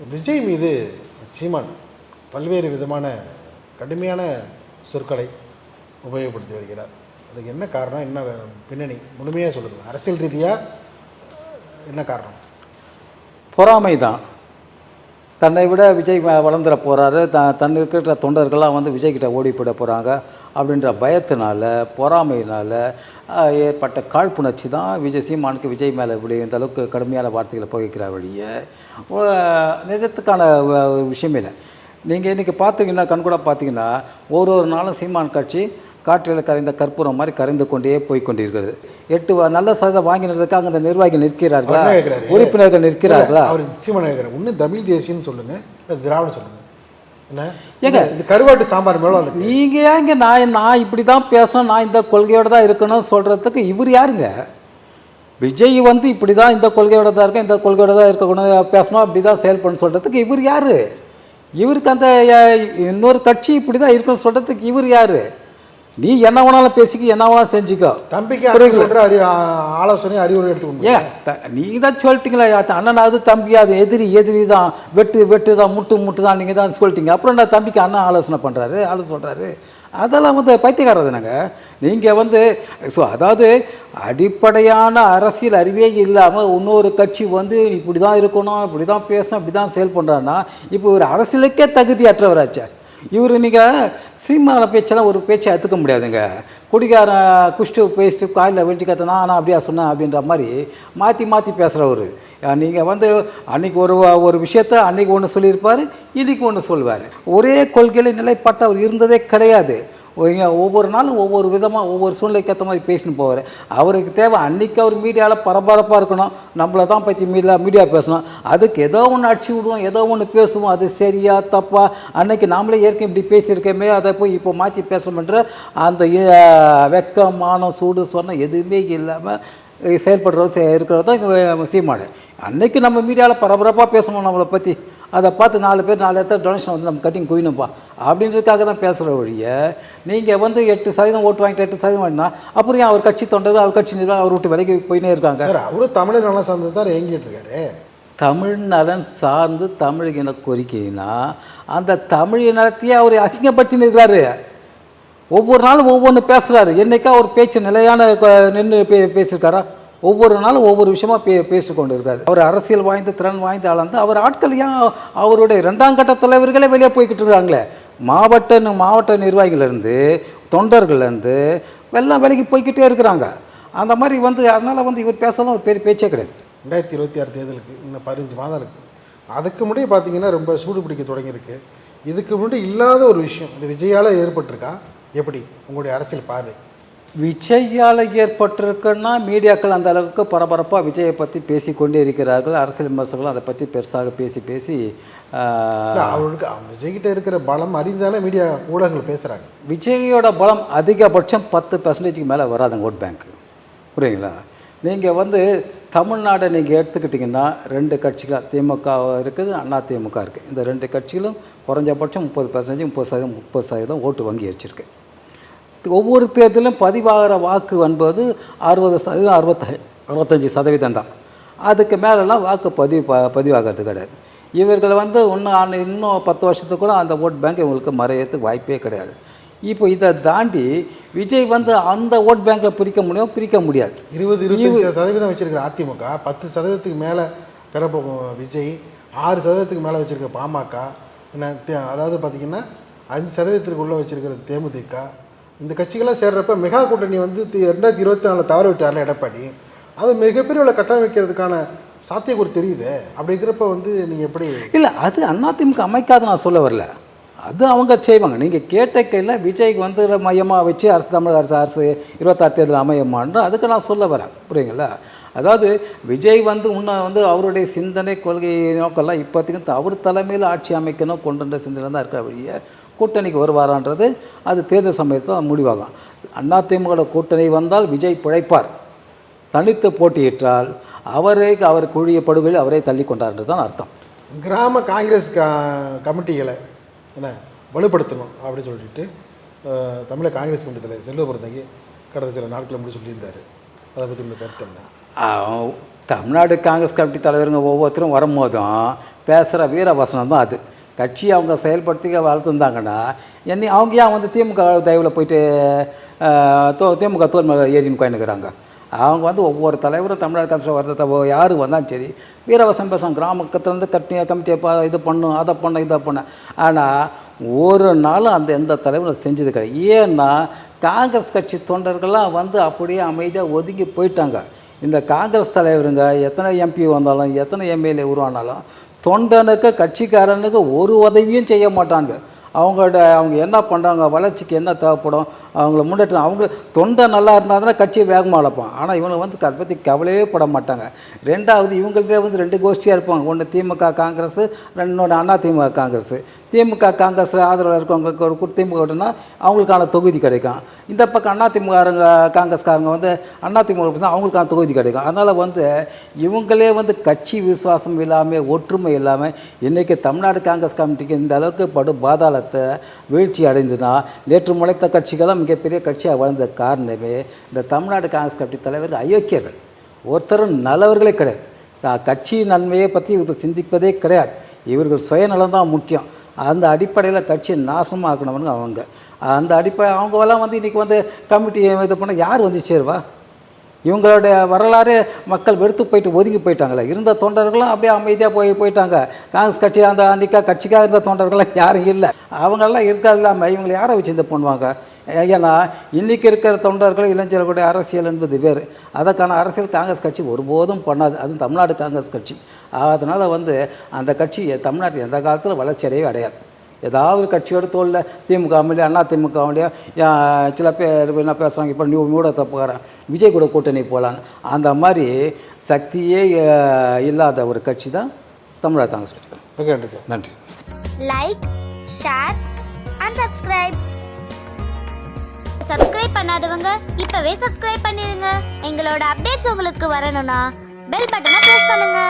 விஜய் மீது சீமான் பல்வேறு விதமான கடுமையான சொற்களை உபயோகப்படுத்தி வருகிறார். அதுக்கு என்ன காரணம் என்ன பின்னணி? முழுமையாக சொல்லுங்கள் அரசியல் ரீதியாக என்ன காரணம்? பொறாமை தான். தன்னை விட விஜய் வளர்ந்துட போகிறாரு த தன் இருக்கிற தொண்டர்கள்லாம் வந்து விஜய்கிட்ட ஓடி போயிட போகிறாங்க அப்படின்ற பயத்தினால பொறாமையினால் ஏற்பட்ட காழ்ப்புணர்ச்சி தான் விஜய் சீமானுக்கு விஜய் மேலே இப்படி இந்த அளவுக்கு கடுமையான வார்த்தைகளை புகைக்கிற வழியே. நிஜத்துக்கான விஷயமே இல்லை. நீங்கள் இன்றைக்கி பார்த்தீங்கன்னா கண்கூட பார்த்தீங்கன்னா ஒரு ஒரு நாளும் சீமான் கட்சி காற்றில் கரைந்த கற்பூரம் மாதிரி கரைந்து கொண்டே போய் கொண்டிருக்கிறது. எட்டு நல்ல சதம் வாங்கினதுக்காக அந்த நிர்வாகிகள் நிற்கிறார்களா? உறுப்பினர்கள் நிற்கிறார்களா? அவர் கேட்குறேன் ஒன்று தமிழ் தேசியம்னு சொல்லுங்கள் திராவிடம் சொல்லுங்கள் என்ன? ஏங்க. இது கருவாட்டு சாம்பார் மேலே நீங்கள் ஏங்க நான் நான் இப்படி தான் பேசணும் நான் இந்த கொள்கையோட தான் இருக்கணும்னு சொல்கிறதுக்கு இவர் யாருங்க? விஜய் வந்து இப்படி தான் இந்த கொள்கையோட தான் இருக்கேன் இந்த கொள்கையோட தான் இருக்கணும் பேசணும் அப்படி தான் செயல்படணும் சொல்கிறதுக்கு இவர் யார்? இவருக்கு அந்த இன்னொரு கட்சி இப்படி தான் இருக்கணும்னு சொல்கிறதுக்கு இவர் யார்? நீ என்ன வேணாலும் பேசிக்க என்ன வேணாலும் செஞ்சுக்கோ. தம்பிக்கு அண்ணன் சொல்கிற அறி ஆ- ஆலோசனை அறிவுரை எடுத்துக்கணும் ஏன்? நீங்க தான் சொல்லிட்டீங்களா? அண்ணனாவது தம்பி அது எதிரி எதிரி தான். வெட்டு வெட்டு தான் முட்டு முட்டு தான். நீங்கள் தான் சொல்லிட்டீங்க. அப்புறம் நான் தம்பிக்கு அண்ணன் ஆலோசனை பண்ணுறாரு ஆலோசனை சொல்கிறாரு அதெல்லாம் வந்து பைத்தியக்காரதுனாங்க நீங்கள் வந்து ஸோ அதாவது அடிப்படையான அரசியல் அறிவே இல்லாமல் இன்னொரு கட்சி வந்து இப்படி தான் இருக்கணும் இப்படி தான் பேசணும் இப்படி தான் செயல் பண்ணுறான்னா இப்போ ஒரு அரசியலுக்கே தகுதியற்றவராச்சே. இவர் நீங்கள் சினிமாவில் பேச்செல்லாம் ஒரு பேச்சை எடுத்துக்க முடியாதுங்க. குடிகாரன் குஷ்டு பேசிட்டு காலில் வெட்டி கட்டினா ஆனால் அப்படியா சொன்னேன் அப்படின்ற மாதிரி மாற்றி மாற்றி பேசுகிறவர் நீங்கள் வந்து அன்றைக்கி ஒரு ஒரு விஷயத்த அன்றைக்கி ஒன்று சொல்லியிருப்பார் இன்றைக்கி ஒன்று சொல்லுவார். ஒரே கொள்கையில் நிலைப்பட்ட அவர் இருந்ததே கிடையாது. ஒவ்வொரு நாளும் ஒவ்வொரு விதமாக ஒவ்வொரு சூழ்நிலைக்கு ஏற்ற மாதிரி பேசின்னு போவார். அவருக்கு தேவை அன்றைக்கி அவர் மீடியாவில் பரபரப்பாக இருக்கணும். நம்மளை தான் பற்றி மீடியா மீடியா பேசணும். அதுக்கு ஏதோ ஒன்று அடிச்சு விடுவோம் ஏதோ ஒன்று பேசுவோம். அது சரியா தப்பா? அன்னைக்கு நாமளே ஏற்கனவே இப்படி பேசியிருக்கோமே அதை போய் இப்போ மாற்றி பேசணுன்ற அந்த அஹ், வெக்கம் மானம் சூடு சொன்ன எதுவுமே இல்லாமல் செயல்படுறது இருக்கிறது தான் இங்க சீமாடு அன்னைக்கு நம்ம மீடியாவில் பரபரப்பாக பேசணும் நம்மளை பற்றி அதை பார்த்து நாலு பேர் நாலு இடத்துல டொனேஷன் வந்து நம்ம கட்டிங் குவிணும்ப்பா அப்படின்றதுக்காக தான் பேசுகிற வழிய நீங்கள் வந்து எட்டு சதவீதம் ஓட்டு வாங்கிட்டு எட்டு சதவீதம் வாங்கினா அப்புறம் ஏன் அவர் கட்சி தொண்டது அவர் கட்சி நிர்வாகம் அவர் விட்டு விலகி போயினே இருக்காங்க? சார் அவரும் தமிழர் நல்லா சார்ந்து தான் இயங்கிட்டு இருக்காரு. தமிழ் நலன் சார்ந்து தமிழ் இன கோரிக்கைனா அந்த தமிழ் இனத்தையே அவர் அசிங்கப்படுத்தி நிற்கிறாரு ஒவ்வொரு நாளும் ஒவ்வொன்று பேசுகிறாரு என்னைக்கா ஒரு பேச்சு நிலையான நின்று பே பேசியிருக்காரா? ஒவ்வொரு நாளும் ஒவ்வொரு விஷயமா பே பேசிக்கொண்டு கொண்டு இருக்காரு அவர் அரசியல் வாய்ந்த திறன் வாய்ந்த ஆளாந்து அவர் ஆட்கள் ஏன் அவருடைய ரெண்டாம் கட்ட தலைவர்களே வெளியே போய்கிட்டு இருக்காங்களே? மாவட்ட மாவட்ட நிர்வாகிகள்லேருந்து தொண்டர்கள்லேருந்து எல்லாம் வேலைக்கு போய்கிட்டே இருக்கிறாங்க. அந்த மாதிரி வந்து அதனால் வந்து இவர் பேசலாம் ஒரு பெரிய பேச்சே கிடையாது. ரெண்டாயிரத்தி இருபத்தி ஆறு தேர்தலுக்கு இன்னும் பதினஞ்சு மாதம் இருக்குது அதுக்கு முன்னாடி பார்த்தீங்கன்னா ரொம்ப சூடு பிடிக்க தொடங்கியிருக்கு. இதுக்கு முன்னாடி இல்லாத ஒரு விஷயம் இந்த விஜயால் ஏற்பட்டிருக்கா? எப்படி? உங்களுடைய அரசியல் பார்வை. விஜயால் ஏற்பட்டிருக்குன்னா மீடியாக்கள் அந்த அளவுக்கு பரபரப்பாக விஜயை பற்றி பேசிக்கொண்டே இருக்கிறார்கள். அரசியல் விமர்சகர்களும் அதை பற்றி பெருசாக பேசி பேசி அவருக்கு அவங்க விஜய்கிட்ட இருக்கிற பலம் அறிந்தாலே மீடியா ஊடகங்கள் பேசுகிறாங்க விஜயோட பலம் அதிகபட்சம் பத்து பர்சன்டேஜுக்கு மேலே வராதுங்க ஓட் பேங்க். புரியுங்களா நீங்கள் வந்து தமிழ்நாடை நீங்கள் எடுத்துக்கிட்டிங்கன்னா ரெண்டு கட்சிகள் திமுக இருக்குது அண்ணா திமுக இருக்குது இந்த ரெண்டு கட்சிகளும் குறைஞ்சபட்சம் முப்பது பர்சன்டேஜ் முப்பது சதவீதம் முப்பது சதவீதம் ஓட்டு வங்கி வச்சுருக்கு ஒவ்வொரு தேர்தலும் பதிவாகிற வாக்கு என்பது அறுபது சதவீதம் அறுபத்த அறுபத்தஞ்சி சதவீதம் தான். அதுக்கு மேலெல்லாம் வாக்கு பதிவு ப பதிவாகிறது கிடையாது. இவர்கள் வந்து இன்னும் இன்னும் பத்து வருஷத்துக்கு கூட அந்த ஓட் பேங்க் இவங்களுக்கு மறையறதுக்கு வாய்ப்பே கிடையாது. இப்போ இதை தாண்டி விஜய் வந்து அந்த ஓட் பேங்க்கில் பிரிக்க முடியும் பிரிக்க முடியாது. இருபது இருபத்தஞ்சு சதவீதம் வச்சிருக்கிற அதிமுக பத்து சதவீதத்துக்கு மேலே பெறப்போகும் விஜய் ஆறு சதவீதத்துக்கு மேலே வச்சிருக்க பாமக என்ன அதாவது பார்த்தீங்கன்னா அஞ்சு சதவீதத்திற்கு உள்ள வச்சிருக்கிற தேமுதிக இந்த கட்சிகள்லாம் சேர்றப்ப மெகா கூட்டணி வந்து ரெண்டாயிரத்தி இருபத்தி நாலில் தவற விட்டார்ல எடப்பாடி. அது மிகப்பெரிய அளவில் கட்டமைக்கிறதுக்கான சாத்தியக்கூறு தெரியுது? அப்படி இருக்கிறப்ப வந்து நீங்கள் எப்படி இல்லை அது அதிமுக அமைக்காது நான் சொல்ல வரல. அது அவங்க செய்வாங்க. நீங்கள் கேட்ட கையில் விஜய்க்கு வந்து மையமாக வச்சு அரசு தமிழக அரசு அரசு இருபத்தாறு தேர்தல் அமையமான்னு அதுக்கு நான் சொல்ல வரேன். புரியுங்களா அதாவது விஜய் வந்து இன்னும் வந்து அவருடைய சிந்தனை கொள்கை நோக்கெல்லாம் இப்போதைக்கு அவர் தலைமையில் ஆட்சி அமைக்கணும் கொண்டுன்ற சிந்தனை தான் இருக்கிற வழிய கூட்டணிக்கு வருவாரான்றது அது தேர்தல் சமயத்தில் முடிவாகும். அதிமுக கூட்டணி வந்தால் விஜய் பிழைப்பார். தனித்து போட்டியிட்டால் அவரே அவர் குழிய படுகொலில் அவரே தள்ளி கொண்டார்ன்றது தான் அர்த்தம். கிராம காங்கிரஸ் க கமிட்டிகளை என்ன வலுப்படுத்தணும் அப்படின்னு சொல்லிட்டு தமிழக காங்கிரஸ் கமிட்டி தலைவர் செல்வபுரத்தங்கி கடந்த சில நாட்கள் முடி சொல்லியிருந்தாரு. அதை பற்றி உங்கள் கருத்து என்ன? தமிழ்நாடு காங்கிரஸ் கமிட்டி தலைவருங்க ஒவ்வொருத்தரும் வரும்போதும் பேசுகிற வீரவசனம் தான் அது. கட்சி அவங்க செயல்படுத்தி வளர்த்துருந்தாங்கன்னா என்னை அவங்க ஏன் வந்து திமுக தயவில் போயிட்டு தோ திமுக தோல் ஏறின்னு கோயினுக்கிறாங்க அவங்க வந்து ஒவ்வொரு தலைவரும் தமிழ்நாடு கமிஷன் வரத யார் வந்தாலும் சரி வீரவசம் கிராமத்துலேருந்து கட்டி கமிட்டியை பா இது பண்ணும் அதை பண்ண இதை பண்ண ஆனால் ஒரு நாளும் அந்த எந்த தலைவரும் செஞ்சது கிடையாது. ஏன்னா காங்கிரஸ் கட்சி தொண்டர்கள்லாம் வந்து அப்படியே அமைதியாக ஒதுங்கி போயிட்டாங்க. இந்த காங்கிரஸ் தலைவருங்க எத்தனை எம்பி வந்தாலும் எத்தனை எம்எல்ஏ உருவானாலும் தொண்டனுக்கு கட்சிக்காரனுக்கு ஒரு உதவியும் செய்ய மாட்டாங்க அவங்களோட அவங்க என்ன பண்ணுறாங்க வளர்ச்சிக்கு என்ன தேவைப்படும் அவங்கள முன்னேற்றம் அவங்க தொண்டை நல்லா இருந்தால் தானே கட்சியை வேகமாக வளர்ப்பான் ஆனால் இவங்க வந்து அதை பற்றி கவலையே பட மாட்டாங்க. ரெண்டாவது இவங்கள்ட்ட வந்து ரெண்டு கோஷ்டியாக இருப்பாங்க. ஒன்று திமுக காங்கிரஸ் ரெண்டோட அண்ணா திமுக காங்கிரஸ். திமுக காங்கிரஸ் ஆதரவில் இருக்கவங்களுக்கு ஒரு கு- திமுக ஓட்டுனா அவங்களுக்கான தொகுதி கிடைக்கும். இந்த பக்கம் அண்ணா திமுக காங்கிரஸ்காரங்க வந்து அண்ணா திமுக அவங்களுக்கான தொகுதி கிடைக்கும். அதனால் வந்து இவங்களே வந்து கட்சி விசுவாசம் இல்லாமல் ஒற்றுமை இல்லாமல் இன்றைக்கி தமிழ்நாடு காங்கிரஸ் கமிட்டிக்கு இந்த அளவுக்கு படு பாதாளத்தை வீழ்ச்சி அடைந்துனா நேற்று முளைத்த கட்சிகளும் மிகப்பெரிய கட்சியாக வளர்ந்த காரணமே இந்த தமிழ்நாடு காங்கிரஸ் கட்சி தலைவர்கள் அயோக்கியர்கள். ஒருத்தரும் நல்லவர்களே கிடையாது. கட்சி நன்மையை பற்றி இவர்கள் சிந்திப்பதே கிடையாது. இவர்கள் சுயநலம் தான் முக்கியம். அந்த அடிப்படையில் கட்சியை நாசமாக ஆக்கணும்னு அவங்க. அந்த அடிப்படை அவங்கெல்லாம் வந்து இன்றைக்கி வந்து கமிட்டி இது பண்ண யார் வந்து சேருவா? இவங்களுடைய வரலாறு மக்கள் வெறுத்து போயிட்டு ஒதுங்கி போயிட்டாங்களே. இருந்த தொண்டர்களும் அப்படியே அமைதியாக போய் போயிட்டாங்க. காங்கிரஸ் கட்சி அந்த அன்றைக்கா கட்சிக்காக இருந்த தொண்டர்கள்லாம் யாரும் இல்லை. அவங்களாம் இருக்க இல்லாமல் இவங்களை யாரை வச்சு இந்த பண்ணுவாங்க? ஏன்னா இன்றைக்கி இருக்கிற தொண்டர்கள் இளைஞர்களுடைய அரசியல் என்பது வேறு. அதற்கான அரசியல் காங்கிரஸ் கட்சி ஒருபோதும் பண்ணாது. அதுவும் தமிழ்நாடு காங்கிரஸ் கட்சி. அதனால் வந்து அந்த கட்சி தமிழ்நாட்டில் எந்த காலத்தில் வளர்ச்சியடையவே அடையாது. ஏதாவது கட்சியோட தோளில் திமுக முடியும் அண்ணா திமுக முடியும் சில பேர் என்ன பேசுகிறாங்க இப்போ நியூ ஊடகத்தை போகிறேன் விஜய் கூட கூட்டணி போகலான்னு அந்த மாதிரி சக்தியே இல்லாத ஒரு கட்சி தான் தமிழக காங்கிரஸ் கட்சி. ஓகே நன்றி சார். நன்றி sir. Like share and subscribe subscribe பண்ணாதவங்க இப்பவே சப்ஸ்கிரைப் பண்ணிருங்க. எங்களோட அப்டேட்ஸ் உங்களுக்கு வரணும்னா பெல் பட்டனை பிரஸ் பண்ணுங்க.